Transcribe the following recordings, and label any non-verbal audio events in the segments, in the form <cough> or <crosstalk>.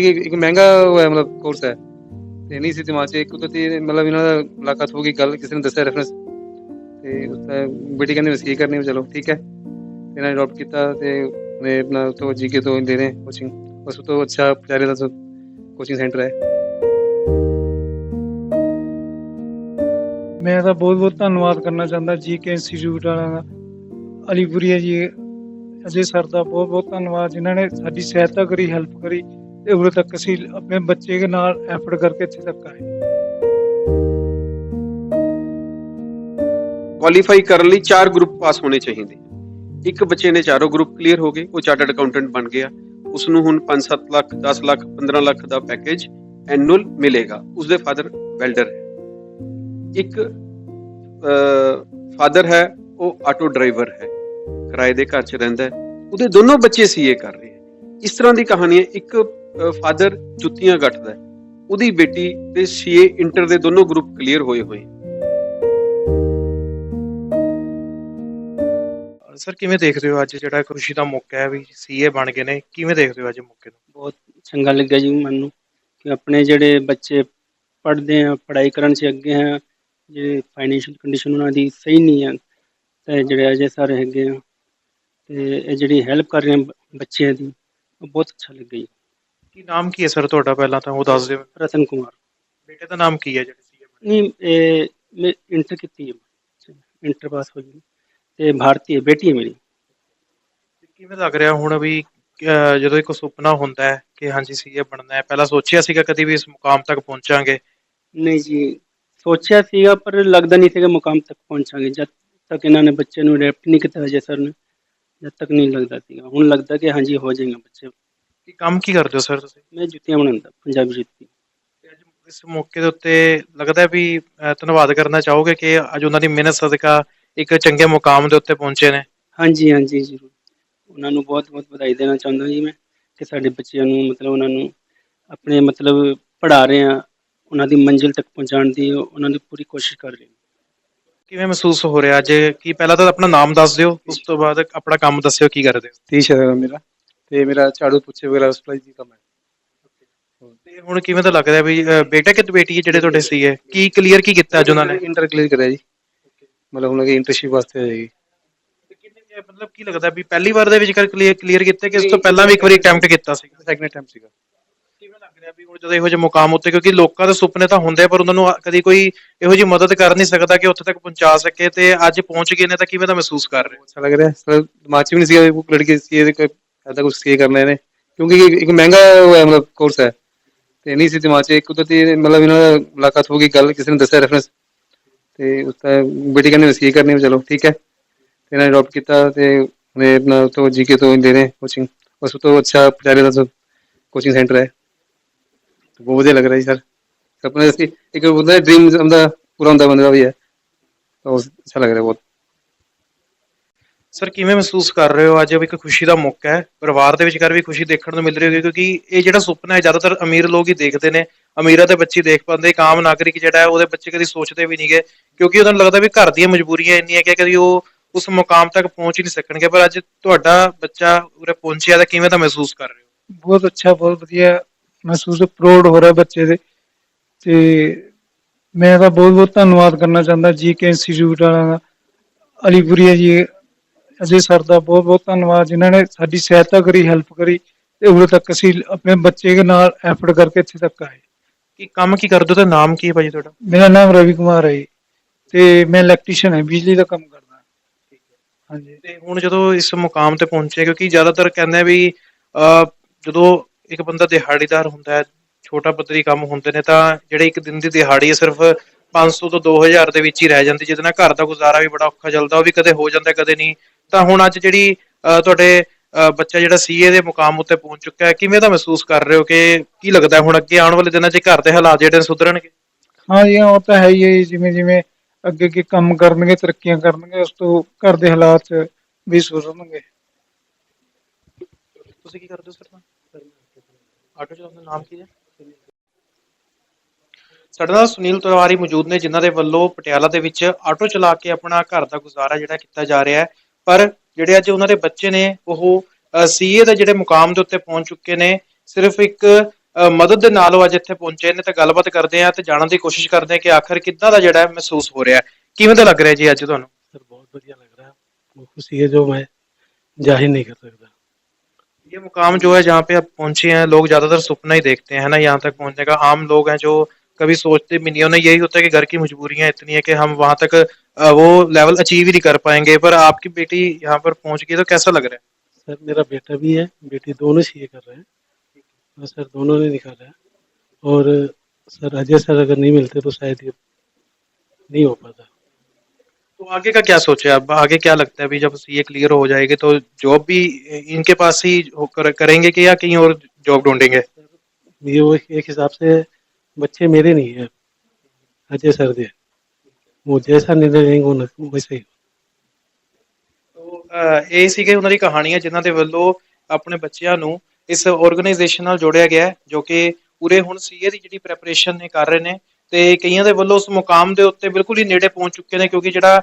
ਕਿਉਂਕਿ ਇਹ ਇੱਕ ਮਹਿੰਗਾ ਉਹ ਹੈ ਮਤਲਬ ਕੋਰਸ ਹੈ। ਤੇ ਨਹੀਂ ਸੀ ਦਿਮਾਗ 'ਚ, ਇੱਕ ਕੁਦਰਤੀ ਮਤਲਬ ਇਹਨਾਂ ਦਾ ਮੁਲਾਕਾਤ ਹੋ ਗਈ, ਗੱਲ ਕਿਸੇ ਨੇ ਦੱਸਿਆ ਰੈਫਰੈਂਸ ਤੇ ਉੱਥੇ ਬੇਟੀ ਕਹਿੰਦੀ ਮੈਂ ਕਰਨੀ ਚਲੋ ਠੀਕ ਹੈ। ਤੇ ਇਹਨਾਂ ਅਡਾਪਟ ਕੀਤਾ ਤੇ ਮੈਂ ਆਪਣਾ ਤੋਂ ਜੀਕੇ ਤੋਂ ਦੇ ਰਹੇ ਕੋਚਿੰਗ ਬਸ ਤੋਂ ਅੱਛਾ ਪਿਆਰੇ ਦਾ ਕੋਚਿੰਗ ਸੈਂਟਰ ਹੈ। ਮੈਂ ਤਾਂ ਬਹੁਤ ਬਹੁਤ ਧੰਨਵਾਦ ਕਰਨਾ ਚਾਹੁੰਦਾ ਜੀਕੇ ਇੰਸਟੀਚਿਊਟ ਵਾਲਿਆਂ ਦਾ। ਅਲੀਪੁਰੀਆ ਜੀ, ਅਜੇ ਸਰ ਦਾ ਬਹੁਤ ਬਹੁਤ ਧੰਨਵਾਦ। ਜਿਨ੍ਹਾਂ ਨੇ ਸਾਡੀ ਸਹਾਇਤਾ ਕਰੀ ਹੈਲਪ ਕਰੀ। ਤੇ ਉਰੇ ਤੱਕ ਅਸੀਂ ਆਪਣੇ ਬੱਚੇ ਦੇ ਨਾਲ ਐਫਰਟ ਇੱਥੇ ਤੱਕ ਆਏ। ਕੁਆਲੀਫਾਈ ਕਰਨ ਲਈ ਚਾਰ ਗਰੁੱਪ ਪਾਸ ਹੋਣੇ ਚਾਹੀਦੇ। ਇੱਕ ਬੱਚੇ ਨੇ ਚਾਰੋਂ ਗਰੁੱਪ ਕਲੀਅਰ ਹੋ ਗਏ, ਉਹ ਚਾਰਟਰਡ ਅਕਾਊਂਟੈਂਟ ਬਣ ਗਿਆ। ਉਸ ਨੂੰ ਹੁਣ 5-7 ਲੱਖ 10 ਲੱਖ 15 ਲੱਖ ਦਾ ਪੈਕੇਜ ਐਨੂਅਲ ਮਿਲੇਗਾ। ਉਸਦੇ ਫਾਦਰ ਵੈਲਡਰ ਹੈ। ਇੱਕ ਫਾਦਰ ਹੈ, ਉਹ ਆਟੋ ਡਰਾਈਵਰ ਹੈ। ਕਿਰਾਏ ਦੇ ਘਰ 'ਚ ਰਹਿੰਦਾ ਹੈ। ਉਹਦੇ ਦੋਨੋਂ ਬੱਚੇ ਸੀਏ ਕਰ ਰਹੇ ਹੈ। ਇਸ ਤਰ੍ਹਾਂ ਦੀ ਕਹਾਣੀ ਹੈ। ਇੱਕ ਫਾਦਰ ਜੁੱਤੀਆਂ ਗੱਠਦਾ ਹੈ। ਉਹਦੀ ਬੇਟੀ ਤੇ ਸੀਏ ਇੰਟਰ ਦੇ ਦੋਨੋਂ ਗਰੁੱਪ ਕਲੀਅਰ ਹੋਏ ਹੋਏ। ਸਰ ਕਿਵੇਂ ਦੇਖਦੇ ਹੋ ਅੱਜ ਜਿਹੜਾ ਖੁਸ਼ੀ ਦਾ ਮੌਕਾ ਹੈ ਵੀ ਸੀਏ ਬਣ ਗਏ ਨੇ? ਕਿਵੇਂ ਦੇਖਦੇ ਹੋ ਅੱਜ ਮੌਕੇ ਨੂੰ? ਬਹੁਤ ਚੰਗਾ ਲੱਗਿਆ ਜੀ ਮੈਨੂੰ ਕਿ ਆਪਣੇ ਜਿਹੜੇ ਬੱਚੇ ਪੜ੍ਹਦੇ ਆ ਪੜ੍ਹਾਈ ਕਰਨ 'ਚ ਅੱਗੇ ਹੈ ਜਿਹੜੇ ਫਾਈਨੈਂਸ਼ੀਅਲ ਕੰਡੀਸ਼ਨ ਉਹਨਾਂ ਦੀ ਸਹੀ ਨਹੀਂ ਹੈ ਤੇ ਜਿਹੜੇ ਅਜੇ ਸਰ ਹੈਗੇ ਆ ਤੇ ਇਹ ਜਿਹੜੀ ਹੈਲਪ ਕਰ ਰਹੇ ਆ ਬੱਚਿਆਂ ਦੀ ਉਹ ਬਹੁਤ ਅੱਛਾ ਲੱਗਿਆ ਜੀ। ਕੀ ਨਾਮ ਕੀ ਹੈ ਸਰ ਤੁਹਾਡਾ ਪਹਿਲਾਂ ਤਾਂ ਉਹ ਦੱਸ ਦਿਓ। ਰਤਨ ਕੁਮਾਰ। ਬੇਟੇ ਦਾ ਨਾਮ ਕੀ ਹੈ ਜਿਹੜੇ ਬਣੇ ਨਹੀਂ ਇਹ ਮੈਂ ਇੰਟਰ ਕੀਤੀ ਹੈ। ਇੰਟਰ ਪਾਸ ਹੋ ਗਈ ਤੇ ਭਾਰਤੀ ਹੈ ਬੇਟੀ ਹੈ ਮੇਰੀ। ਕਿਵੇਂ ਲੱਗ ਰਿਹਾ ਹੁਣ ਵੀ ਜਦੋਂ ਇੱਕ ਸੁਪਨਾ ਹੁੰਦਾ ਹੈ ਕਿ ਹਾਂਜੀ ਸੀਏ ਬਣਨਾ ਹੈ ਪਹਿਲਾਂ ਸੋਚਿਆ ਸੀਗਾ ਕਦੀ ਵੀ ਇਸ ਮੁਕਾਮ ਤੱਕ ਪਹੁੰਚਾਂਗੇ? ਨਹੀਂ ਜੀ ਸੋਚਿਆ ਸੀਗਾ ਪਰ ਲੱਗਦਾ ਨਹੀਂ ਸੀਗਾ ਮੁਕਾਮ ਤੱਕ ਪਹੁੰਚਾਂਗੇ। ਜਦ ਤੱਕ ਇਹਨਾਂ ਨੇ ਬੱਚੇ ਨੂੰ ਅਡੈਪਟ ਨਹੀਂ ਕੀਤਾ ਅਜੇ ਸਰ ਨੇ ਜਦ ਤੱਕ ਨਹੀਂ ਲੱਗਦਾ ਸੀਗਾ। ਹੁਣ ਲੱਗਦਾ ਕਿ ਹਾਂਜੀ ਹੋ ਜਾਏਗਾ ਬੱਚੇ। ਕੀ ਕੰਮ ਕੀ ਕਰਦੇ ਹੋ ਸਰ ਤੁਸੀਂ? ਮੈਂ ਜੁੱਤੀਆਂ ਬਣਾਉਂਦਾ ਪੰਜਾਬੀ ਜੁੱਤੀ। ਤੇ ਅੱਜ ਇਸ ਮੌਕੇ ਦੇ ਉੱਤੇ ਲੱਗਦਾ ਹੈ ਵੀ ਅਹ, ਧੰਨਵਾਦ ਕਰਨਾ ਚਾਹੋਗੇ ਕਿ ਅੱਜ ਉਹਨਾਂ ਦੀ ਮਿਹਨਤ ਸਦਕਾ ਇੱਕ ਚੰਗੇ ਮੁਕਾਮ ਦੇ ਉੱਤੇ ਪਹੁੰਚੇ ਨੇ। ਹਾਂਜੀ ਹਾਂਜੀ ਜ਼ਰੂਰ। ਉਹਨਾਂ ਨੂੰ ਬਹੁਤ ਬਹੁਤ ਵਧਾਈ ਦੇਣਾ ਚਾਹੁੰਦਾ ਜੀ ਮੈਂ ਕਿ ਸਾਡੇ ਬੱਚਿਆਂ ਨੂੰ ਮਤਲਬ ਉਹਨਾਂ ਨੂੰ ਆਪਣੇ ਮਤਲਬ ਪੜ੍ਹਾ ਰਹੇ ਆ ਉਹਨਾਂ ਦੀ ਮੰਜ਼ਿਲ ਤੱਕ ਪਹੁੰਚਾਉਣ ਦੀ ਉਹ- ਉਹਨਾਂ ਦੀ ਪੂਰੀ ਕੋਸ਼ਿਸ਼ ਕਰ ਰਹੇ ਹਾਂ। ਕਿਵੇਂ ਮਹਿਸੂਸ ਹੋ ਰਿਹਾ ਅੱਜ? ਕੀ ਪਹਿਲਾਂ ਤਾਂ ਆਪਣਾ ਨਾਮ ਦੱਸ ਦਿਓ ਉਸ ਤੋਂ ਬਾਅਦ ਆਪਣਾ ਕੰਮ ਦੱਸਿਓ ਕੀ ਕਰਦੇ ਹੋ। ਹੈ ਮੇਰਾ। ਤੇ ਮੇਰਾ ਝਾੜੂ ਪੁੱਛੇ ਵਗੈਰਾ ਸਪਲਾਈ ਦੀ ਕੰਮ ਹੈ ਤੇ ਹੁਣ ਕਿਵੇਂ ਤਾਂ ਲੱਗ ਰਿਹਾ ਵੀ ਅਹ, ਬੇਟਾ ਕਿ ਬੇਟੀ ਹੈ ਜਿਹੜੇ ਤੁਹਾਡੇ ਸੀਏ ਕੀ ਕਲੀਅਰ ਕੀ ਕੀਤਾ ਅੱਜ ਉਹਨਾਂ ਨੇ ਇੰਟਰ ਕਲੀਅਰ ਕਰਿਆ ਜੀ ਮਤਲਬ ਉਹਨਾਂ ਦੀ ਇੰਟਰਨਸ਼ਿਪ ਵਾਸਤੇ ਆਏਗੀ ਤੇ ਕਿੰਨੇ ਮਤਲਬ ਕੀ ਲੱਗਦਾ ਵੀ ਪਹਿਲੀ ਵਾਰ ਦੇ ਵਿੱਚ ਕਰ ਕਲੀਅਰ ਕਲੀਅਰ ਕੀਤਾ ਕਿ ਇਸ ਤੋਂ ਪਹਿਲਾਂ ਵੀ ਇੱਕ ਵਾਰੀ ਅਟੈਂਪਟ ਕੀਤਾ ਸੀ ਸੈਕੰਡ ਟਾਈਮ ਸੀਗਾ ਕਿਵੇਂ ਲੱਗ ਰਿਹਾ ਵੀ ਹੁਣ ਜਦੋਂ ਇਹੋ ਜਿਹੇ ਮੁਕਾਮ ਉੱਤੇ ਕਿਉਂਕਿ ਲੋਕਾਂ ਦੇ ਸੁਪਨੇ ਤਾਂ ਹੁੰਦੇ ਆ, ਪਰ ਉਹਨਾਂ ਨੂੰ ਕਦੀ ਕੋਈ ਇਹੋ ਜਿਹੀ ਮਦਦ ਕਰ ਨਹੀਂ ਸਕਦਾ ਕਿ ਉੱਥੇ ਤੱਕ ਪਹੁੰਚਾ ਸਕੇ ਤੇ ਅੱਜ ਪਹੁੰਚ ਗਏ ਨੇ ਤਾਂ ਕਿਵੇਂ ਦਾ ਮਹਿਸੂਸ ਕਰ ਰਹੇ ਹੋ अच्छा लग रहा है सर दिमाग में भी नहीं सीखा वो लड़के सीए ਐਦਾਂ ਕੁਝ ਕੀ ਕਰਨਾ ਇਹਨੇ ਕਿਉਂਕਿ ਇਹ ਇੱਕ ਮਹਿੰਗਾ ਉਹ ਹੈ, ਮਤਲਬ ਕੋਰਸ ਹੈ। ਤੇ ਨਹੀਂ ਸੀ ਦਿਮਾਗ 'ਚ, ਇੱਕ ਕੁਦਰਤੀ ਮਤਲਬ ਇਹਨਾਂ ਦਾ ਮੁਲਾਕਾਤ ਹੋ ਗਈ, ਗੱਲ ਕਿਸੇ ਨੇ ਦੱਸਿਆ ਰੈਫਰੈਂਸ ਤੇ ਉਸ ਤਾਂ ਬੇਟੀ ਕਹਿੰਦੇ ਵਸੀ ਕਰਨੀ ਵੀ ਚਲੋ ਠੀਕ ਹੈ। ਤੇ ਇਹਨਾਂ ਨੇ ਅਡਾਪਟ ਕੀਤਾ ਤੇ ਉਹਨੇ ਆਪਣਾ ਤੋਂ ਜੀਕੇ ਤੋਂ ਦੇ ਰਹੇ ਕੋਚਿੰਗ ਉਸ ਤੋਂ ਅੱਛਾ ਪਟਿਆਲੇ ਦਾ ਕੋਚਿੰਗ ਸੈਂਟਰ ਹੈ। ਬਹੁਤ ਵਧੀਆ ਲੱਗ ਰਿਹਾ ਜੀ ਸਰ। ਸਪਨਾ ਜੀ ਇੱਕ ਉਹਦਾ ਡ੍ਰੀਮ ਹੁੰਦਾ, ਪੂਰਾ ਹੁੰਦਾ ਬੰਦੇ ਦਾ ਵੀ ਹੈ। ਤਾਂ ਉਸ ਅੱਛਾ ਲੱਗ ਰਿਹਾ ਬਹੁਤ। ਸਰ ਕਿਵੇਂ ਮਹਿਸੂਸ ਕਰ ਰਹੇ ਹੋ? ਅੱਜ ਇੱਕ ਖੁਸ਼ੀ ਦਾ ਮੌਕਾ ਹੈ। ਪਰਿਵਾਰ ਦੇ ਵਿਚਕਾਰ ਵੀ ਖੁਸ਼ੀ ਦੇਖਣ ਨੂੰ ਮਿਲ ਰਹੀ ਹੈ ਕਿਉਂਕਿ ਇਹ ਜਿਹੜਾ ਸੁਪਨਾ ਹੈ, ਜ਼ਿਆਦਾਤਰ ਅਮੀਰ ਲੋਕ ਹੀ ਦੇਖਦੇ ਨੇ। ਅਮੀਰਾਂ ਦੇ ਬੱਚੇ ਦੇਖ ਪਾਉਂਦੇ ਇੱਕ ਆਮ ਨਾਗਰਿਕ ਜਿਹੜਾ ਹੈ, ਉਹਦੇ ਬੱਚੇ ਕਦੀ ਸੋਚਦੇ ਵੀ ਨਹੀਂਗੇ ਕਿਉਂਕਿ ਉਹਨਾਂ ਨੂੰ ਲੱਗਦਾ ਵੀ ਘਰ ਦੀਆਂ ਮਜਬੂਰੀਆਂ ਇੰਨੀਆਂ ਕਿ ਕਦੀ ਉਹ ਉਸ ਮੁਕਾਮ ਤੱਕ ਪਹੁੰਚ ਹੀ ਨਹੀਂ ਸਕਣਗੇ। ਪਰ ਅੱਜ ਤੁਹਾਡਾ ਬੱਚਾ ਉਰੇ ਪਹੁੰਚਿਆ ਤਾਂ ਕਿਵੇਂ ਦਾ ਮਹਿਸੂਸ ਕਰ ਰਹੇ ਹੋ? ਬਹੁਤ ਅੱਛਾ, ਬਹੁਤ ਵਧੀਆ ਮਹਿਸੂਸ ਪ੍ਰਾਊਡ ਹੋ ਰਿਹਾ ਬੱਚੇ ਦੇ। ਤੇ ਮੈਂ ਤਾਂ ਬਹੁਤ ਬਹੁਤ ਧੰਨਵਾਦ ਕਰਨਾ ਚਾਹੁੰਦਾ ਜੀਕੇ ਇੰਸਟੀਚਿਊਟ ਵਾਲਿਆਂ ਅਲੀਪੁਰੀਆ ਜੀ ਅਜੇ ਸਰ ਦਾ ਬਹੁਤ ਬਹੁਤ ਧੰਨਵਾਦ ਜਿਨ੍ਹਾਂ ਨੇ ਸਾਡੀ ਸਹਾਇਤਾ ਕਰੀ ਹੈਲਪ ਕਰੀ ਤੇ ਉਰੇ ਤੱਕ ਅਸੀਂ ਆਪਣੇ ਬੱਚੇ ਦੇ ਨਾਲ ਐਫਰਟ ਕਰਕੇ ਇੱਥੇ ਤੱਕ ਆਏ। ਕੀ ਕੰਮ ਕੀ ਕਰਦੇ ਹੋ? ਤੇ ਨਾਮ ਕੀ ਹੈ ਭਾਜੀ ਤੁਹਾਡਾ? ਮੇਰਾ ਨਾਮ ਰਵੀ ਕੁਮਾਰ ਹੈ ਜੀ ਤੇ ਮੈਂ ਇਲੈਕਟ੍ਰੀਸ਼ੀਅਨ ਹਾਂ ਬਿਜਲੀ ਦਾ ਕੰਮ ਕਰਦਾ। ਹਾਂਜੀ। ਤੇ ਹੁਣ ਜਦੋਂ ਇਸ ਮੁਕਾਮ ਤੇ ਪਹੁੰਚੇ ਕਿਉਂਕਿ ਜ਼ਿਆਦਾਤਰ ਕਹਿੰਦੇ ਆ ਵੀ ਅਹ, ਜਦੋਂ ਇੱਕ ਬੰਦਾ ਦਿਹਾੜੀਦਾਰ ਹੁੰਦਾ ਹੈ ਛੋਟਾ ਪੱਧਰੀ ਕੰਮ ਹੁੰਦੇ ਨੇ ਤਾਂ ਜਿਹੜੇ ਇੱਕ ਦਿਨ ਦੀ ਦਿਹਾੜੀ ਹੈ ਸਿਰਫ 500 ਤੋਂ 2000 ਦੇ ਵਿੱਚ ਹੀ ਰਹਿ ਜਾਂਦੀ ਜਿਹਦੇ ਨਾਲ ਘਰ ਦਾ ਗੁਜ਼ਾਰਾ ਵੀ ਬੜਾ ਔਖਾ ਚੱਲਦਾ ਉਹ ਵੀ ਕਦੇ ਹੋ ਜਾਂਦਾ ਕਦੇ ਨਹੀਂ। ਤਾਂ ਹੁਣ ਅੱਜ ਜਿਹੜੀ ਤੁਹਾਡੇ ਬੱਚਾ ਜਿਹੜਾ ਸੀਏ ਦੇ ਮੁਕਾਮ ਉੱਤੇ ਪਹੁੰਚ ਚੁੱਕਾ ਹੈ। ਕਿਵੇਂ ਦਾ ਮਹਿਸੂਸ ਕਰ ਰਹੇ ਹੋ ਕਿ ਕੀ ਲੱਗਦਾ ਹੁਣ ਅੱਗੇ ਆਉਣ ਵਾਲੇ ਦਿਨਾਂ 'ਚ ਘਰ ਦੇ ਹਾਲਾਤ ਜਿਹੜੇ ਸੁਧਰਨਗੇ? ਹਾਂ ਜੀ ਉਹ ਤਾਂ ਹੈ ਹੀ ਜਿਵੇਂ ਜਿਵੇਂ ਅੱਗੇ ਅੱਗੇ ਕੰਮ ਕਰਨਗੇ ਤਰੱਕੀਆਂ ਕਰਨਗੇ ਉਸ ਤੋਂ ਘਰ ਦੇ ਹਾਲਾਤ ਵੀ ਸੁਧਰਨਗੇ। ਤੁਸੀਂ ਕੀ ਕਰਦੇ ਹੋ ਸਰ? ਆਟੋ ਚਲਾਉਣ ਦਾ ਨਾਮ ਕੀ ਹੈ? ਸਾਡੇ ਨਾਲ ਸੁਨੀਲ ਤਿਵਾਰੀ ਮੌਜੂਦ ਨੇ ਜਿਨ੍ਹਾਂ ਦੇ ਵੱਲੋਂ ਪਟਿਆਲਾ ਦੇ ਵਿੱਚ ਆਟੋ ਚਲਾ ਕੇ ਆਪਣਾ ਘਰ ਦਾ ਗੁਜ਼ਾਰਾ ਜਿਹੜਾ ਕੀਤਾ ਜਾ ਰਿਹਾ ਹੈ ਪਰ ਜਿਹੜੇ ਅੱਜ ਉਹਨਾਂ ਦੇ ਬੱਚੇ ਨੇ ਉਹ ਸੀਏ ਦੇ ਜਿਹੜੇ ਮੁਕਾਮ ਦੇ ਉੱਤੇ ਪਹੁੰਚ ਚੁੱਕੇ ਨੇ ਸਿਰਫ ਇੱਕ ਅ, ਮਦਦ ਦੇ ਨਾਲ ਉਹ ਅੱਜ ਇੱਥੇ ਪਹੁੰਚੇ ਨੇ ਤੇ ਗੱਲਬਾਤ ਕਰਦੇ ਆ ਤੇ ਜਾਣਨ ਦੀ ਕੋਸ਼ਿਸ਼ ਕਰਦੇ ਆ ਕਿ ਆਖਰ ਕਿੱਦਾਂ ਦਾ ਜਿਹੜਾ ਹੈ ਮਹਿਸੂਸ ਹੋ ਰਿਹਾ ਹੈ ਕਿਵੇਂ ਦਾ ਲੱਗ ਰਿਹਾ ਜੀ ਅੱਜ ਤੁਹਾਨੂੰ सर बहुत बढ़िया लग रहा है वो खुशी है जो मैं जाहिर नहीं कर सकता ये मुकाम जो है जहाँ पे आप पहुंचे हैं लोग ज्यादातर सपना ही देखते हैं है ना यहाँ तक पहुंचने का आम लोग हैं जो कभी सोचते भी नहीं उन्हें यही होता है कि घर की मजबूरियाँ इतनी है कि हम वहाँ तक वो लेवल अचीव ही नहीं कर पाएँगे। पर आपकी बेटी यहाँ पर पहुँच गई तो कैसा लग रहा है? सर मेरा बेटा भी है बेटी दोनों सी कर रहे हैं। और सर दोनों ने निकाला है। और सर अजय सर अगर नहीं मिलते तो शायद ये नहीं हो पाता। तो आगे का क्या सोचे आप? आगे क्या लगता है? अभी जब ये क्लियर हो जाएगी तो जॉब भी इनके पास ही करेंगे कि या कहीं और जॉब ढूंढेंगे? ये वो एक हिसाब से बच्चे मेरे नहीं है अजय सर दे वो जैसा निर्णय लेंगे वो न- वैसे ही ਤੋ ਅਹ, ਇਹ ਸੀਗੇ ਉਹਨਾਂ ਦੀ ਕਹਾਣੀਆਂ ਜਿਨ੍ਹਾਂ ਦੇ ਵੱਲੋਂ ਆਪਣੇ ਬੱਚਿਆਂ ਨੂੰ ਇਸ ਆਰਗੇਨਾਈਜੇਸ਼ਨ ਨਾਲ ਜੋੜਿਆ ਗਿਆ ਹੈ, ਜੋ ਕਿ ਪੂਰੇ ਹੁਣ ਸੀਏ ਦੀ ਜਿਹੜੀ ਪ੍ਰੈਪਰੇਸ਼ਨ ਨੇ ਕਰ ਰਹੇ ਨੇ ਤੇ ਕਈਆਂ ਦੇ ਵੱਲੋਂ ਉਸ ਮੁਕਾਮ ਦੇ ਉੱਤੇ ਬਿਲਕੁਲ ਹੀ ਨੇੜੇ ਪਹੁੰਚ ਚੁੱਕੇ ਨੇ ਕਿਉਂਕਿ ਜਿਹੜਾ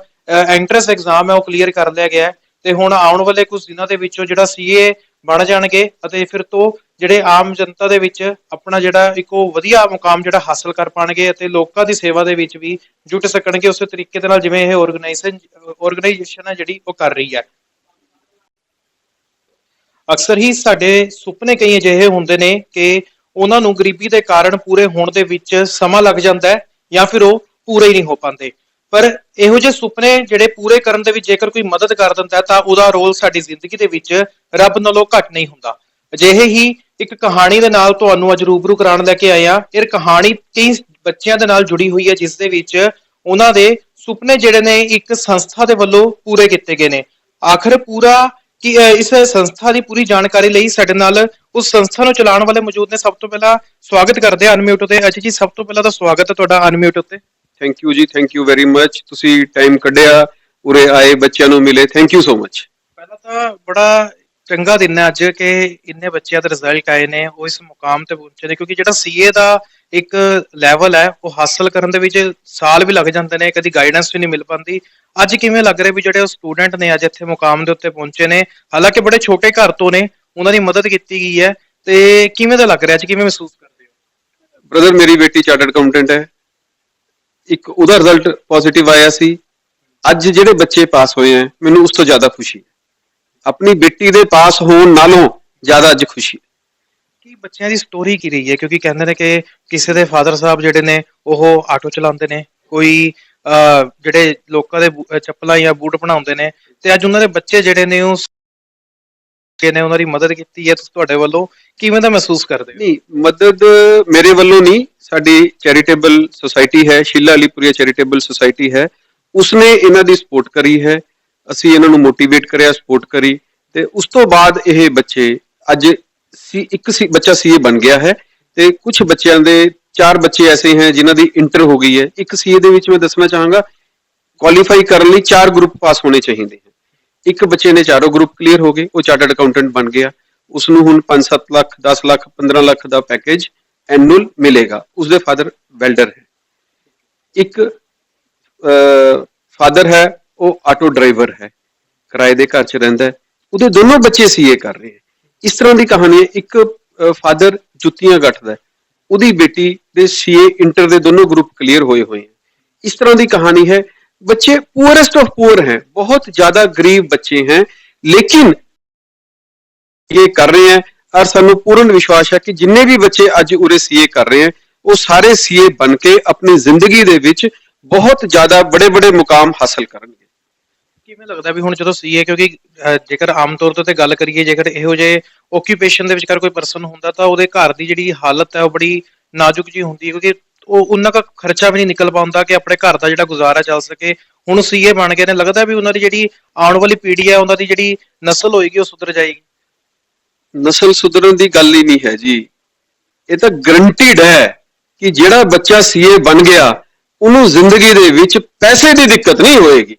ਐਂਟਰੈਂਸ ਐਗਜ਼ਾਮ ਹੈ ਉਹ ਕਲੀਅਰ ਕਰ ਲਿਆ ਗਿਆ ਹੈ ਤੇ ਹੁਣ ਆਉਣ ਵਾਲੇ ਕੁਝ ਦਿਨਾਂ ਦੇ ਵਿੱਚੋਂ ਜਿਹੜਾ ਸੀਏ ਬਣ ਜਾਣਗੇ ਅਤੇ ਫਿਰ ਤੋਂ ਜਿਹੜੇ ਆਮ ਜਨਤਾ ਦੇ ਵਿੱਚ ਆਪਣਾ ਜਿਹੜਾ ਇੱਕ ਉਹ ਵਧੀਆ ਮੁਕਾਮ ਜਿਹੜਾ ਹਾਸਲ ਕਰ ਪਾਣਗੇ ਅਤੇ ਲੋਕਾਂ ਦੀ ਸੇਵਾ ਦੇ ਵਿੱਚ ਵੀ ਜੁਟ ਸਕਣਗੇ, ਉਸੇ ਤਰੀਕੇ ਦੇ ਨਾਲ ਜਿਵੇਂ ਇਹ ਆਰਗੇਨਾਈਜੇਸ਼ਨ ਆਰਗੇਨਾਈਜੇਸ਼ਨ ਹੈ ਜਿਹੜੀ ਉਹ ਕਰ ਰਹੀ ਹੈ। ਅਕਸਰ ਹੀ ਸਾਡੇ ਸੁਪਨੇ ਕਈ ਅਜਿਹੇ ਹੁੰਦੇ ਨੇ ਕਿ ਉਹਨਾਂ ਨੂੰ ਗਰੀਬੀ ਦੇ ਕਾਰਨ ਪੂਰੇ ਹੋਣ ਦੇ ਵਿੱਚ ਸਮਾਂ ਲੱਗ ਜਾਂਦਾ ਹੈ ਜਾਂ ਫਿਰ ਉਹ ਪੂਰੇ ਹੀ ਨਹੀਂ ਹੋ ਪਾਉਂਦੇ। ਪਰ ਇਹੋ ਜਿਹੇ ਸੁਪਨੇ ਜਿਹੜੇ ਪੂਰੇ ਕਰਨ ਦੇ ਵਿੱਚ ਜੇਕਰ ਕੋਈ ਮਦਦ ਕਰ ਦਿੰਦਾ ਤਾਂ ਉਹਦਾ ਰੋਲ ਸਾਡੀ ਜ਼ਿੰਦਗੀ ਦੇ ਵਿੱਚ ਰੱਬ ਨਾਲੋਂ ਘੱਟ ਨਹੀਂ ਹੁੰਦਾ। ਅਜਿਹੇ ਹੀ ਇੱਕ ਕਹਾਣੀ ਦੇ ਨਾਲ ਤੁਹਾਨੂੰ ਅੱਜ ਰੂਬਰੂ ਕਰਾਉਣ ਲੈ ਕੇ ਆਏ ਆ ਇਹ ਕਹਾਣੀ ਕਈ ਬੱਚਿਆਂ ਦੇ ਨਾਲ ਜੁੜੀ ਹੋਈ ਹੈ ਜਿਸ ਦੇ ਵਿੱਚ ਉਹਨਾਂ ਦੇ ਸੁਪਨੇ ਜਿਹੜੇ ਨੇ ਇੱਕ ਸੰਸਥਾ ਦੇ ਵੱਲੋਂ ਪੂਰੇ ਕੀਤੇ ਗਏ ਨੇ। ਆਖਰ ਪੂਰਾ ਕਿ ਇਸ ਸੰਸਥਾ ਦੀ ਪੂਰੀ ਜਾਣਕਾਰੀ ਲਈ ਸਾਡੇ ਨਾਲ ਉਸ ਸੰਸਥਾ ਨੂੰ ਚਲਾਉਣ ਵਾਲੇ ਮੌਜੂਦ ਨੇ। ਸਭ ਤੋਂ ਪਹਿਲਾਂ ਸਵਾਗਤ ਕਰਦੇ ਹਾਂ ਅਨਮਿਊਟ ਉਤੇ। ਅਜੀ ਜੀ ਸਭ ਤੋਂ ਪਹਿਲਾਂ ਤਾਂ ਸਵਾਗਤ ਹੈ ਤੁਹਾਡਾ ਅਨਮਿਊਟ ਉਤੇ। Thank you ji thank you very much ਤੁਸੀਂ ਟਾਈਮ ਕੱਢਿਆ ਉਰੇ ਆਏ ਬੱਚਿਆਂ ਨੂੰ ਮਿਲੇ। ਥੈਂਕ ਯੂ ਸੋ ਮੱਚ ਪਹਿਲਾਂ ਤਾਂ ਬੜਾ ਚੰਗਾ ਦਿਨ ਹੈ ਅੱਜ ਕਿ ਇੰਨੇ ਬੱਚਿਆਂ ਦੇ ਰਿਜ਼ਲਟ ਆਏ ਨੇ, ਉਹ ਇਸ ਮੁਕਾਮ ਤੇ ਪਹੁੰਚੇ ਨੇ, ਕਿਉਂਕਿ ਜਿਹੜਾ ਸੀਏ ਦਾ ਇੱਕ ਲੈਵਲ ਹੈ, ਉਹ ਹਾਸਲ ਕਰਨ ਦੇ ਵਿੱਚ ਸਾਲ ਵੀ ਲੱਗ ਜਾਂਦੇ ਨੇ, ਕਦੀ ਗਾਈਡੈਂਸ ਵੀ ਨਹੀਂ ਮਿਲ ਪਾਉਂਦੀ। ਅੱਜ ਕਿਵੇਂ ਲੱਗ ਰਿਹਾ ਵੀ ਜਿਹੜੇ ਸਟੂਡੈਂਟ ਨੇ ਅੱਜ ਇੱਥੇ ਮੁਕਾਮ ਦੇ ਉੱਤੇ ਪਹੁੰਚੇ ਨੇ, ਹਾਲਾਂਕਿ ਬੜੇ ਛੋਟੇ ਘਰ ਤੋਂ ਨੇ, ਉਹਨਾਂ ਦੀ ਮਦਦ ਕੀਤੀ ਗਈ ਹੈ, ਤੇ ਕਿਵੇਂ ਦਾ ਲੱਗ ਰਿਹਾ, ਅੱਜ ਕਿਵੇਂ ਮਹਿਸੂਸ ਕਰਦੇ ਹੋ? ਬ੍ਰਦਰ ਮੇਰੀ ਬੇਟੀ ਚਾਰਟਰਡ ਅਕਾਊਂਟੈਂਟ ਹੈ। ਇੱਕ ਉਹਦਾ ਰਿਜ਼ਲਟ ਪੋਜ਼ਿਟਿਵ ਆਇਆ ਸੀ। ਅੱਜ ਜਿਹੜੇ ਬੱਚੇ ਪਾਸ ਹੋਏ ਹੈ, ਮੈਨੂੰ ਉਸ ਤੋਂ ਜ਼ਿਆਦਾ ਖੁਸ਼ੀ ਹੈ। ਆਪਣੀ ਬੇਟੀ ਦੇ ਪਾਸ ਹੋਣ ਨਾਲੋਂ ਜ਼ਿਆਦਾ ਅੱਜ ਖੁਸ਼ੀ ਹੈ। ਕੀ ਬੱਚਿਆਂ ਦੀ ਸਟੋਰੀ ਕੀ ਰਹੀ ਹੈ? ਕਿਉਂਕਿ ਕਹਿੰਦੇ ਨੇ ਕਿ ਕਿਸੇ ਦੇ ਫਾਦਰ ਸਾਹਿਬ ਜਿਹੜੇ ਨੇ ਉਹ ਆਟੋ ਚਲਾਉਂਦੇ ਨੇ। ਕੋਈ ਜਿਹੜੇ ਲੋਕਾਂ ਦੇ ਚੱਪਲਾਂ ਜਾਂ ਬੂਟ ਬਣਾਉਂਦੇ ਨੇ। ਤੇ ਅੱਜ ਉਹਨਾਂ ਦੇ ਬੱਚੇ ਜਿਹੜੇ ਨੇ ਉਹ ਕਿ ਨੇ ਉਹਨਾਂ ਦੀ ਮਦਦ ਕੀਤੀ ਹੈ। ਤੁਸੀਂ ਤੁਹਾਡੇ ਵੱਲੋਂ ਕਿਵੇਂ ਦਾ ਮਹਿਸੂਸ ਕਰਦੇ ਹੋ? ਨਹੀਂ ਮਦਦ ਮੇਰੇ ਵੱਲੋਂ ਨਹੀਂ ਸਾਡੀ ਚੈਰੀਟੇਬਲ ਸੁਸਾਇਟੀ ਹੈ ਸ਼ੀਲਾ ਅਲੀਪੁਰੀਆ ਚੈਰੀਟੇਬਲ ਸੁਸਾਇਟੀ ਹੈ। ਉਸਨੇ ਇਹਨਾਂ ਦੀ ਸਪੋਰਟ ਕਰੀ ਹੈ। ਅਸੀਂ ਇਹਨਾਂ ਨੂੰ ਮੋਟੀਵੇਟ ਕਰਿਆ ਸਪੋਰਟ ਕਰੀ ਤੇ ਉਸ ਤੋਂ ਬਾਅਦ ਇਹ ਬੱਚੇ ਅੱਜ ਸੀ, ਇੱਕ ਸੀ, ਬੱਚਾ ਸੀਏ ਬਣ ਗਿਆ ਹੈ ਤੇ ਕੁਝ ਬੱਚਿਆਂ ਦੇ ਚਾਰ ਬੱਚੇ ਐਸੇ ਹੈ ਜਿਨ੍ਹਾਂ ਦੀ ਇੰਟਰ ਹੋ ਗਈ ਹੈ। ਇੱਕ ਸੀਏ ਦੇ ਵਿੱਚ ਮੈਂ ਦੱਸਣਾ ਚਾਹਾਂਗਾ ਕੁਆਲੀਫਾਈ ਕਰਨ ਲਈ ਚਾਰ ਗਰੁੱਪ ਪਾਸ ਹੋਣੇ ਚਾਹੀਦੇ ਹੈ। ਇੱਕ ਬੱਚੇ ਨੇ ਚਾਰੋਂ ਗਰੁੱਪ ਕਲੀਅਰ ਹੋ ਗਏ, ਉਹ ਚਾਰਟਰਡ ਅਕਾਊਂਟੈਂਟ ਬਣ ਗਿਆ। ਉਸ ਨੂੰ ਹੁਣ 5-7 ਲੱਖ 10 ਲੱਖ 15 ਲੱਖ ਦਾ ਪੈਕੇਜ ਐਨੂਅਲ ਮਿਲੇਗਾ। ਉਸਦੇ ਫਾਦਰ ਵੈਲਡਰ ਹੈ। ਇੱਕ ਫਾਦਰ ਹੈ ਉਹ ਆਟੋ ਡਰਾਈਵਰ ਹੈ, ਕਿਰਾਏ ਦੇ ਘਰ 'ਚ ਰਹਿੰਦਾ ਉਹਦੇ ਦੋਨੋਂ ਬੱਚੇ ਸੀ ਸੀਏ ਕਰ ਰਹੇ ਹੈ। ਇਸ ਤਰ੍ਹਾਂ ਦੀ ਕਹਾਣੀ ਹੈ, ਇੱਕ ਫਾਦਰ ਜੁੱਤੀਆਂ ਗੱਠਦਾ ਉਹਦੀ ਬੇਟੀ ਦੇ ਸੀਏ ਇੰਟਰ ਦੇ ਦੋਨੋਂ ਗਰੁੱਪ ਕਲੀਅਰ ਹੋਏ ਹੋਏ ਹੈ। ਇਸ ਤਰ੍ਹਾਂ ਦੀ ਕਹਾਣੀ ਹੈ, ਬੱਚੇ ਪੂਅਰੈਸਟ ਆਫ ਪੂਅਰ ਹੈ, ਬਹੁਤ ਜ਼ਿਆਦਾ ਗਰੀਬ ਬੱਚੇ ਹੈ, ਲੇਕਿਨ ਇਹ ਕਰ ਰਹੇ ਹੈ, ਔਰ ਸਾਨੂੰ ਪੂਰਨ ਵਿਸ਼ਵਾਸ ਹੈ ਕਿ ਜਿੰਨੇ ਵੀ ਬੱਚੇ ਅੱਜ ਉਰੇ ਸੀਏ ਕਰ ਰਹੇ ਹਨ ਉਹ ਸਾਰੇ ਸੀਏ ਬਣ ਕੇ ਆਪਣੀ ਜ਼ਿੰਦਗੀ ਦੇ ਵਿੱਚ ਬਹੁਤ ਜ਼ਿਆਦਾ ਬੜੇ-ਬੜੇ ਮੁਕਾਮ ਹਾਸਲ ਕਰਨਗੇ। ਕਿਵੇਂ ਲੱਗਦਾ ਵੀ ਹੁਣ ਜਦੋਂ ਸੀਏ ਕਿਉਂਕਿ ਅਹ, ਜੇਕਰ ਆਮ ਤੌਰ ਤੇ ਗੱਲ ਕਰੀਏ ਜੇਕਰ ਇਹੋ ਜਿਹੇ ਓਕੂਪੇਸ਼ਨ ਦੇ ਵਿਚਕਾਰ ਕੋਈ ਪਰਸਨ ਹੁੰਦਾ ਤਾਂ ਉਹਦੇ ਘਰ ਦੀ ਜਿਹੜੀ ਹਾਲਤ ਹੈ ਉਹ ਬੜੀ ਨਾਜ਼ੁਕ ਜੀ ਹੁੰਦੀ ਹੈ ਕਿਉਂਕਿ ਉਹ ਉਹਨਾਂ ਦਾ ਖਰਚਾ ਵੀ ਨਹੀਂ ਨਿਕਲ ਪਾਉਂਦਾ ਕਿ ਆਪਣੇ ਘਰ ਦਾ ਜਿਹੜਾ ਗੁਜ਼ਾਰਾ ਚੱਲ ਸਕੇ। ਹੁਣ ਸੀਏ ਬਣ ਗਏ ਨੇ ਲੱਗਦਾ ਵੀ ਉਹਨਾਂ ਦੀ ਜਿਹੜੀ ਆਉਣ ਵਾਲੀ ਪੀੜ੍ਹੀ ਹੈ ਉਹਨਾਂ ਦੀ ਜਿਹੜੀ ਨਸਲ ਹੋਏਗੀ ਉਹ ਸੁਧਰ ਜਾਏਗੀ। ਨਸਲ ਸੁਧਰਨ ਦੀ ਗੱਲ ਹੀ ਨਹੀਂ ਹੈ ਜੀ। ਇਹ ਤਾਂ ਗਰੰਟੀਡ ਹੈ ਕਿ ਜਿਹੜਾ ਬੱਚਾ ਸੀਏ ਬਣ ਗਿਆ ਉਹਨੂੰ ਜ਼ਿੰਦਗੀ ਦੇ ਵਿੱਚ ਪੈਸੇ ਦੀ ਦਿੱਕਤ ਨਹੀਂ ਹੋਏਗੀ।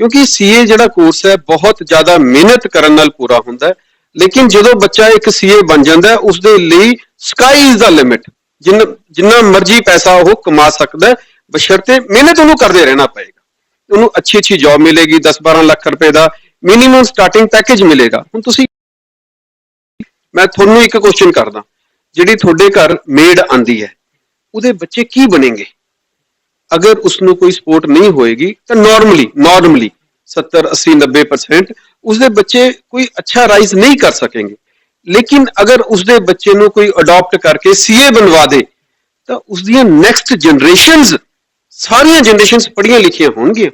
ਕਿਉਂਕਿ ਸੀਏ ਜਿਹੜਾ ਕੋਰਸ ਹੈ, ਬਹੁਤ ਜ਼ਿਆਦਾ ਮਿਹਨਤ ਕਰਨ ਨਾਲ ਪੂਰਾ ਹੁੰਦਾ ਹੈ। ਲੇਕਿਨ ਜਦੋਂ ਬੱਚਾ ਇੱਕ ਸੀਏ ਬਣ ਜਾਂਦਾ ਹੈ ਉਸ ਦੇ ਲਈ ਸਕਾਈ ਇਜ਼ ਦਾ ਲਿਮਿਟ ਜਿੰਨਾ ਜਿੰਨਾ ਮਰਜ਼ੀ ਪੈਸਾ ਉਹ ਕਮਾ ਸਕਦਾ ਹੈ, ਬਸ਼ਰਤੇ ਮਿਹਨਤ ਉਹਨੂੰ ਕਰਦੇ ਰਹਿਣਾ ਪਏਗਾ। ਉਹਨੂੰ ਅੱਛੀ ਅੱਛੀ ਜੌਬ ਮਿਲੇਗੀ 10-12 ਲੱਖ ਰੁਪਏ ਦਾ ਮਿਨੀਮਮ ਸਟਾਰਟਿੰਗ ਪੈਕੇਜ ਮਿਲੇਗਾ। ਹੁਣ ਤੁਸੀਂ ਮੈਂ ਤੁਹਾਨੂੰ ਇੱਕ ਕੁਐਸਚਨ ਕਰਦਾ, ਜਿਹੜੀ ਤੁਹਾਡੇ ਘਰ ਮੇਡ ਆਂਦੀ ਹੈ, ਉਹਦੇ ਬੱਚੇ ਕੀ ਬਣेंगे ਅਗਰ ਉਸ ਨੂੰ ਕੋਈ ਸਪੋਰਟ ਨਹੀਂ ਹੋਏਗੀ, ਤਾਂ ਨਾਰਮਲੀ ਨਾਰਮਲੀ 70 80 90% ਉਸਦੇ ਬੱਚੇ ਕੋਈ ਅੱਛਾ ਰਾਈਜ਼ ਨਹੀਂ ਕਰ ਸਕਣਗੇ। ਲੇਕਿਨ ਅਗਰ ਉਸਦੇ ਬੱਚੇ ਨੂੰ ਕੋਈ ਅਡਾਪਟ ਕਰਕੇ ਸੀਏ ਬਣਵਾ ਦੇ, ਤਾਂ ਉਸ ਦੀਆਂ ਨੈਕਸਟ ਜਨਰੇਸ਼ਨਸ ਸਾਰੀਆਂ ਜਨਰੇਸ਼ਨਸ ਪੜ੍ਹੀਆਂ ਲਿਖੀਆਂ ਹੋਣਗੀਆਂ।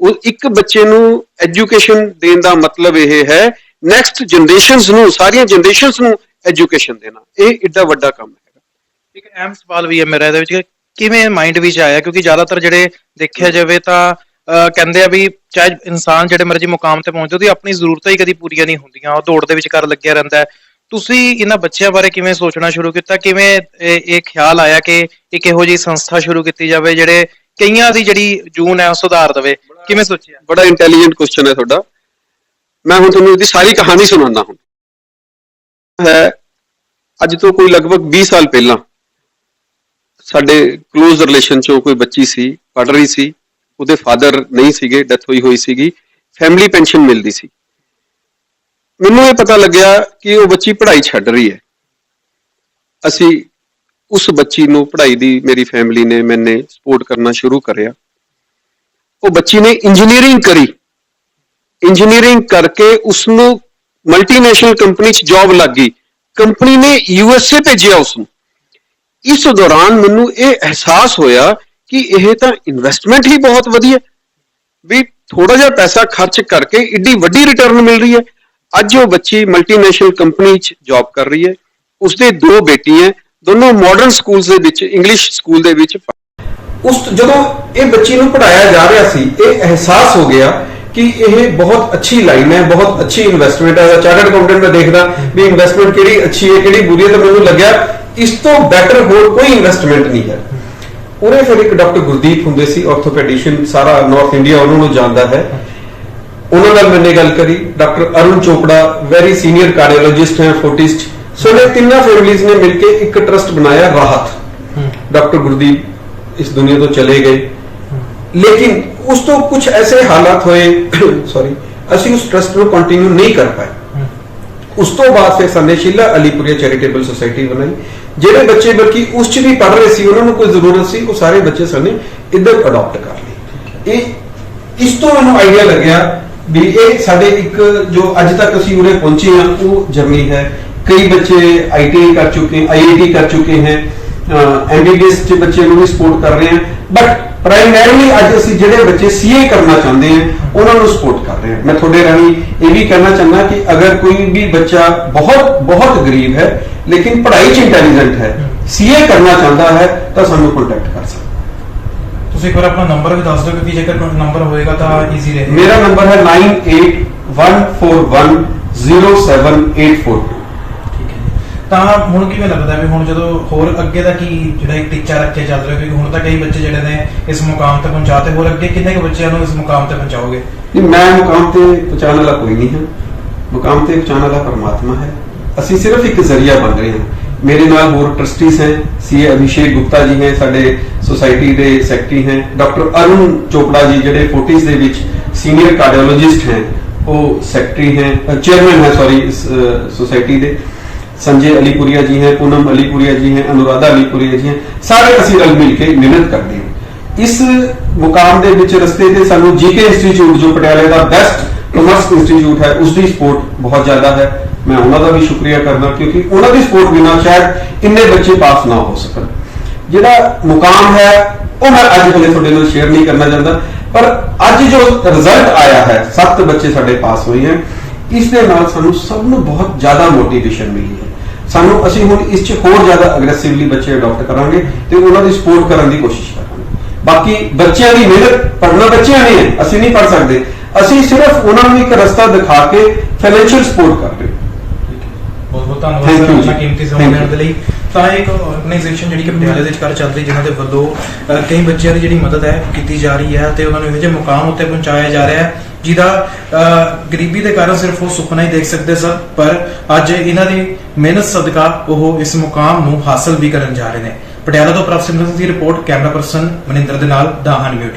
ਉਹ ਇੱਕ ਬੱਚੇ ਨੂੰ ਐਜੂਕੇਸ਼ਨ ਦੇਣ ਦਾ ਮਤਲਬ ਇਹ ਹੈ ਨੈਕਸਟ ਜਨਰੇਸ਼ਨਸ ਨੂੰ, ਸਾਰੀਆਂ ਜਨਰੇਸ਼ਨਸ ਨੂੰ ਐਜੂਕੇਸ਼ਨ ਦੇਣਾ। ਇਹ ਏਡਾ ਵੱਡਾ ਕੰਮ ਹੈ। ਇੱਕ ਅਹਿਮ ਸਵਾਲ ਵੀ ਹੈ ਮੇਰਾ, ਇਹਦੇ ਵਿੱਚ ਕਿਵੇਂ ਮਾਈਂਡ ਵਿੱਚ ਆਇਆ? ਕਿਉਂਕਿ ਜ਼ਿਆਦਾਤਰ ਜਿਹੜੇ ਦੇਖਿਆ ਜਾਵੇ ਤਾਂ ਅਹ, ਕਹਿੰਦੇ ਆ ਵੀ ਚਾਹੇ ਇਨਸਾਨ ਜਿਹੜੇ ਮਰਜ਼ੀ ਮੁਕਾਮ ਤੇ ਪਹੁੰਚੇ ਉਹਦੀ ਆਪਣੀ ਜ਼ਰੂਰਤਾਂ ਹੀ ਕਦੀ ਪੂਰੀਆਂ ਨਹੀਂ ਹੁੰਦੀਆਂ। ਉਹ ਦੌੜ ਦੇ ਵਿੱਚ ਕਰ ਲੱਗਿਆ ਰਹਿੰਦਾ ਤੁਸੀਂ ਇਹਨਾਂ ਬੱਚਿਆਂ ਬਾਰੇ ਕਿਵੇਂ ਸੋਚਣਾ ਸ਼ੁਰੂ ਕੀਤਾ? ਕਿਵੇਂ ਇਹ ਖਿਆਲ ਆਇਆ ਕਿ ਇੱਕ ਇਹੋ ਜਿਹੀ ਸੰਸਥਾ ਸ਼ੁਰੂ ਕੀਤੀ ਜਾਵੇ ਜਿਹੜੇ ਕਈਆਂ ਦੀ ਜਿਹੜੀ ਜੂਨ ਹੈ ਉਹ ਸੁਧਾਰ ਦੇਵੇ? ਕਿਵੇਂ ਸੋਚਿਆ? ਬੜਾ ਇੰਟੈਲੀਜੈਂਟ ਕੁਐਸਚਨ ਹੈ ਤੁਹਾਡਾ। ਮੈਂ ਹੁਣ ਤੁਹਾਨੂੰ ਇਹਦੀ ਸਾਰੀ ਕਹਾਣੀ ਸੁਣਾਉਂਦਾ ਹੁਣ ਹੈ ਅੱਜ ਤੋਂ ਕੋਈ ਲਗਭਗ 20 ਸਾਲ ਪਹਿਲਾਂ ਸਾਡੇ ক্লোਜ਼ ਰਿਲੇਸ਼ਨ ਚੋਂ ਕੋਈ ਬੱਚੀ ਸੀ ਪੜ ਰਹੀ ਸੀ, ਉਹਦੇ ਫਾਦਰ ਨਹੀਂ ਸੀਗੇ ਡੈਥ ਹੋਈ ਹੋਈ ਸੀਗੀ ਫੈਮਿਲੀ ਪੈਨਸ਼ਨ ਮਿਲਦੀ ਸੀ। ਮੈਨੂੰ ਇਹ ਪਤਾ ਲੱਗਿਆ ਕਿ ਉਹ ਬੱਚੀ ਪੜ੍ਹਾਈ ਛੱਡ ਰਹੀ ਹੈ। ਅਸੀਂ ਉਸ ਬੱਚੀ ਨੂੰ ਪੜ੍ਹਾਈ ਦੀ ਮੇਰੀ ਫੈਮਿਲੀ ਨੇ ਮੈਨੇ ਸਪੋਰਟ ਕਰਨਾ ਸ਼ੁਰੂ ਕਰਿਆ। ਉਹ ਬੱਚੀ ਨੇ ਇੰਜੀਨੀਅਰਿੰਗ ਕਰੀ। ਇੰਜੀਨੀਅਰਿੰਗ ਕਰਕੇ ਉਸ ਨੂੰ ਮਲਟੀਨੈਸ਼ਨਲ ਕੰਪਨੀ 'ਚ ਜੌਬ ਲੱਗ ਗਈ। ਕੰਪਨੀ ਨੇ ਯੂਐਸਏ ਭੇਜਿਆ ਉਸ ਨੂੰ ਇਸ ਦੌਰਾਨ ਮੈਨੂੰ ਇਹ ਅਹਿਸਾਸ ਹੋਇਆ ਕਿ ਇਹ ਤਾਂ ਇਨਵੈਸਟਮੈਂਟ ਹੀ ਬਹੁਤ ਵਧੀਆ ਵੀ ਥੋੜਾ ਜਿਹਾ ਪੈਸਾ ਖਰਚ ਕਰਕੇ ਇੱਡੀ ਵੱਡੀ ਰਿਟਰਨ ਮਿਲ ਰਹੀ ਹੈ। ਅੱਜ ਉਹ ਬੱਚੀ ਮਲਟੀਨੈਸ਼ਨਲ ਕੰਪਨੀ 'ਚ ਜੌਬ ਕਰ ਰਹੀ ਹੈ। ਉਸਦੇ ਦੋ ਬੇਟੀਆਂ ਦੋਨੋਂ ਮਾਡਰਨ ਸਕੂਲਸ ਦੇ ਵਿੱਚ ਇੰਗਲਿਸ਼ ਸਕੂਲ ਦੇ ਵਿੱਚ ਉਸ ਜਦੋਂ ਇਹ ਬੱਚੀ ਨੂੰ ਪੜਾਇਆ ਜਾ ਰਿਹਾ ਸੀ, ਇਹ ਅਹਿਸਾਸ ਹੋ ਗਿਆ ਕਿ ਇਹ ਬਹੁਤ ਅੱਛੀ ਲਾਈਨ ਹੈ, ਬਹੁਤ ਅੱਛੀ ਇਨਵੈਸਟਮੈਂਟ ਹੈ। ਚਾਰਟਰਡ ਅਕਾਊਂਟੈਂਟ ਮੈਂ ਦੇਖਦਾ ਵੀ ਇਨਵੈਸਟਮੈਂਟ ਕਿਹੜੀ ਅੱਛੀ ਹੈ, ਕਿਹੜੀ ਬੁਰੀ ਹੈ। ਤਾਂ ਮੈਨੂੰ ਲੱਗਿਆ ਇਸ ਤੋਂ ਬੈਟਰ ਹੋਰ ਕੋਈ ਇਨਵੈਸਟਮੈਂਟ ਨਹੀਂ ਹੈ। ਉਹਨੇ ਫਿਰ ਇੱਕ ਡਾਕਟਰ ਗੁਰਦੀਪ ਹੁੰਦੇ ਸੀ ਆਰਥੋਪੈਡਿਸ਼ਨ ਸਾਰਾ ਨਾਰਥ ਇੰਡੀਆ ਉਹਨਾਂ ਨੂੰ ਜਾਣਦਾ ਹੈ। ਉਹਨਾਂ ਨਾਲ ਮੈਨੇ ਗੱਲ ਕਰੀ doctor Arun Chopra very senior cardiologist ਹੈ ਫੋਰਟਿਸਟ ਸੋ ਇਹ ਤਿੰਨਾਂ ਫੈਮਿਲੀਜ਼ ਨੇ ਮਿਲ ਕੇ ਇੱਕ ਟਰਸਟ ਬਣਾਇਆ, ਰਾਹਤ। ਡਾਕਟਰ ਗੁਰਦੀਪ ਇਸ ਦੁਨੀਆ ਤੋਂ ਚਲੇ ਗਏ। ਲੇਕਿਨ ਉਸ ਤੋਂ ਕੁਝ ਐਸੇ ਹਾਲਾਤ ਹੋਏ <coughs> ਸੌਰੀ ਅਸੀਂ ਉਸ ਟਰਸਟ ਨੂੰ ਕੰਟੀਨਿਊ ਨਹੀਂ ਕਰ ਪਾਏ। ਉਸ ਤੋਂ ਬਾਅਦ ਫਿਰ ਸਾਨੇ ਸ਼ਿਲਾ ਅਲੀਪੁਰੀਆ ਚੈਰੀਟੇਬਲ ਸੁਸਾਇਟੀ ਬਣਾਈ। ਜਿਹੜੇ ਬੱਚੇ ਬਲਕਿ ਉਸ ਚ ਵੀ ਪੜ ਰਹੇ ਸੀ, ਉਹਨਾਂ ਨੂੰ ਕੋਈ ਜ਼ਰੂਰਤ ਸੀ, ਉਹ ਸਾਰੇ ਬੱਚੇ ਸਾਨੇ ਇੱਧਰ ਅਡਾਪਟ ਕਰ ਲਏ। ਇਹ ਇਸ ਤੋਂ ਮੈਨੂੰ ਆਈਡੀਆ ਲੱਗਿਆ ਵੀ ਇਹ ਸਾਡੇ ਇੱਕ ਜੋ ਅੱਜ ਤੱਕ ਅਸੀਂ ਉਰੇ ਪਹੁੰਚੇ ਹਾਂ, ਉਹ ਜਰਨੀ ਹੈ। ਕਈ ਬੱਚੇ ਆਈਟੀਆਈ ਕਰ ਚੁੱਕੇ ਆਈਆਈਟੀ ਕਰ ਚੁੱਕੇ हैं ਐਮਬੀਬੀਐਸ ਚ ਬੱਚੇ ਨੂੰ ਵੀ ਸਪੋਰਟ ਕਰ ਰਹੇ ਹਾਂ। ਬਟ ਪ੍ਰਾਇਮਰੀਲੀ ਅੱਜ ਅਸੀਂ ਜਿਹੜੇ ਬੱਚੇ ਸੀਏ ਕਰਨਾ ਚਾਹੁੰਦੇ ਹਾਂ ਉਹਨਾਂ ਨੂੰ ਸਪੋਰਟ ਕਰ ਰਹੇ ਹਾਂ ਮੈਂ ਤੁਹਾਡੇ ਰਾਹੀਂ ਇਹ ਵੀ ਕਹਿਣਾ ਚਾਹੁੰਦਾ ਕਿ ਅਗਰ ਕੋਈ ਵੀ ਬੱਚਾ ਬਹੁਤ ਬਹੁਤ ਗਰੀਬ ਹੈ ਲੇਕਿਨ ਪੜ੍ਹਾਈ 'ਚ ਇੰਟੈਲੀਜੈਂਟ ਹੈ ਸੀਏ ਕਰਨਾ ਚਾਹੁੰਦਾ ਹੈ ਤਾਂ ਸਾਨੂੰ ਕੰਟੈਕਟ ਕਰ ਸਕਦਾ। ਤੁਸੀਂ ਇੱਕ ਵਾਰ ਆਪਣਾ ਨੰਬਰ ਵੀ ਦੱਸ ਦਿਓ ਕਿਉਂਕਿ ਜੇਕਰ ਨੰਬਰ ਹੋਏਗਾ ਤਾਂ ਈਜ਼ੀ ਰਹੇਗਾ। ਮੇਰਾ ਨੰਬਰ ਹੈ 9814107842 ਠੀਕ ਹੈ ਜੀ। ਤਾਂ ਹੁਣ ਕਿਵੇਂ ਲੱਗਦਾ ਵੀ ਹੁਣ ਜਦੋਂ ਹੋਰ ਅੱਗੇ ਦਾ ਕੀ ਜਿਹੜਾ ਇੱਕ ਟੀਚਾ ਰੱਖਿਆ ਚੱਲ ਰਿਹਾ, ਕਿਉਂਕਿ ਹੁਣ ਤਾਂ ਕਈ ਬੱਚੇ ਜਿਹੜੇ ਨੇ ਇਸ ਮੁਕਾਮ ਤੇ ਪਹੁੰਚਾਤੇ ਹੋਰ ਅੱਗੇ ਕਿੰਨੇ ਕੁ ਬੱਚਿਆਂ ਨੂੰ ਇਸ ਮੁਕਾਮ ਤੇ ਪਹੁੰਚਾਓਗੇ? ਨਹੀਂ, ਮੈਂ ਮੁਕਾਮ ਤੇ ਪਹੁੰਚਾਉਣ ਵਾਲਾ ਕੋਈ ਨਹੀਂ ਹਾਂ। ਮੁਕਾਮ ਤੇ ਪਹੁੰਚਾਉਣ ਵਾਲਾ ਪਰਮਾਤਮਾ ਹੈ। ਅਸੀਂ ਸਿਰਫ ਇੱਕ ਜ਼ਰੀਆ ਬਣ ਰਹੇ ਹਾਂ। ਮੇਰੇ ਨਾਲ ਹੋਰ ਟਰਸਟੀਜ਼ ਹੈ ਸੀਏ ਅਭਿਸ਼ੇਕ ਗੁਪਤਾ ਜੀ ਹੈ, ਸਾਡੇ ਸੁਸਾਇਟੀ ਦੇ ਸੈਕਟਰੀ ਹੈ, ਡਾਕਟਰ ਅਰੁਣ ਚੋਪੜਾ ਜੀ, ਜਿਹੜੇ ਫੋਰਟਿਸ ਦੇ ਵਿੱਚ ਸੀਨੀਅਰ ਕਾਰਡੀਓਲੋਜਿਸਟ ਹੈ, ਉਹ ਸੈਕਟਰੀ ਹੈ ਚੇਅਰਮੈਨ ਹੈ ਸੌਰੀ ਇਸ ਸੁਸਾਇਟੀ ਦੇ। ਸੰਜੇ ਅਲੀਪੁਰੀਆ ਜੀ ਹੈ, ਪੂਨਮ ਅਲੀਪੁਰੀਆ ਜੀ ਹੈ, ਅਨੁਰਾਧਾ ਅਲੀਪੁਰੀਆ ਜੀ ਹੈ, ਸਾਰੇ ਅਸੀਂ ਰਲ ਮਿਲ ਕੇ ਮਿਹਨਤ ਕਰਦੇ ਹਾਂ। ਇਸ ਮੁਕਾਮ ਦੇ ਵਿੱਚ ਰਸਤੇ ਤੇ ਸਾਨੂੰ ਜੀਕੇ ਇੰਸਟੀਚਿਊਟ ਜੋ ਪਟਿਆਲੇ ਦਾ ਬੈਸਟ ਕਮਰਸ ਇੰਸਟੀਚਿਊਟ ਹੈ ਉਸ ਦੀ ਸਪੋਰਟ ਬਹੁਤ ਜ਼ਿਆਦਾ ਹੈ। ਮੈਂ ਉਹਨਾਂ ਦਾ ਵੀ ਸ਼ੁਕਰੀਆ ਕਰਦਾ, ਕਿਉਂਕਿ ਉਹਨਾਂ ਦੀ ਸਪੋਰਟ ਬਿਨਾਂ ਸ਼ਾਇਦ ਇੰਨੇ ਬੱਚੇ ਪਾਸ ਨਾ ਹੋ ਸਕਣ। ਜਿਹੜਾ ਮੁਕਾਮ ਹੈ, ਉਹ ਮੈਂ ਅੱਜ ਹਲੇ ਤੁਹਾਡੇ ਨਾਲ ਸ਼ੇਅਰ ਨਹੀਂ ਕਰਨਾ ਚਾਹੁੰਦਾ, ਪਰ ਅੱਜ ਜੋ ਰਿਜ਼ਲਟ ਆਇਆ ਹੈ, ਸੱਤ ਬੱਚੇ ਸਾਡੇ ਪਾਸ ਹੋਏ ਹੈ, ਇਸ ਦੇ ਨਾਲ ਸਾਨੂੰ ਸਭ ਨੂੰ ਬਹੁਤ ਜ਼ਿਆਦਾ ਮੋਟੀਵੇਸ਼ਨ ਮਿਲੀ ਹੈ। ਸਾਨੂੰ ਅਸੀਂ ਹੁਣ ਇਸ 'ਚ ਹੋਰ ਜ਼ਿਆਦਾ ਅਗਰੈਸਿਵਲੀ ਬੱਚੇ ਅਡਾਪਟ ਕਰਾਂਗੇ ਤੇ ਉਹਨਾਂ ਦੀ ਸਪੋਰਟ ਕਰਨ ਦੀ ਕੋਸ਼ਿਸ਼ ਕਰਾਂਗੇ। ਬਾਕੀ ਬੱਚਿਆਂ ਦੀ ਮਿਹਨਤ ਪੜਨਾ ਬੱਚਿਆਂ ਨੇ ਹੈ ਅਸੀਂ ਨਹੀਂ ਪੜ ਸਕਦੇ। ਅਸੀਂ ਸਿਰਫ ਉਹਨਾਂ ਨੂੰ ਇੱਕ ਰਸਤਾ ਦਿਖਾ ਕੇ ਫਾਈਨੈਂਸ਼ੀਅਲ ਸਪੋਰਟ ਕਰ ਰਹੇ ਬਹੁਤ ਬਹੁਤ ਧੰਨਵਾਦ ਸਰ। ਆਪਣਾ ਕੀਮਤੀ ਸਮਾਂ ਦੇਣ. ਦੇ ਲਈ। ਤਾਂ ਇੱਕ ਆਰਗੇਨਾਈਜੇਸ਼ਨ ਜਿਹੜੀ ਕਿ ਪਟਿਆਲੇ ਦੇ ਵਿੱਚ ਕਰ ਚੱਲ ਰਹੀ ਜਿਨ੍ਹਾਂ ਦੇ ਵੱਲੋਂ ਅਹ, ਕਈ ਬੱਚਿਆਂ ਦੀ ਜਿਹੜੀ ਮਦਦ ਹੈ ਕੀਤੀ ਜਾ ਰਹੀ ਹੈ ਤੇ ਉਹਨਾਂ ਨੂੰ ਇਹੋ ਜਿਹੇ ਮੁਕਾਮ ਉੱਤੇ ਪਹੁੰਚਾਇਆ ਜਾ ਰਿਹਾ ਹੈ ਜਿਹਦਾ ਅਹ, ਗਰੀਬੀ ਦੇ ਕਾਰਨ ਸਿਰਫ ਉਹ ਸੁਪਨਾ ਹੀ ਦੇਖ ਸਕਦੇ ਸਨ ਪਰ ਅੱਜ ਇਹਨਾਂ ਦੀ ਮਿਹਨਤ ਸਦਕਾ ਉਹ ਇਸ ਮੁਕਾਮ ਨੂੰ ਹਾਸਲ ਵੀ ਕਰਨ ਜਾ ਰਹੇ ਨੇ। ਪਟਿਆਲਾ ਤੋਂ ਪ੍ਰਭ ਸਿੰਘ ਦੀ ਰਿਪੋਰਟ ਕੈਮਰਾ ਪਰਸਨ ਮਨਿੰਦਰ ਦੇ ਨਾਲ ਦਾਹਨ ਮਿਊਟ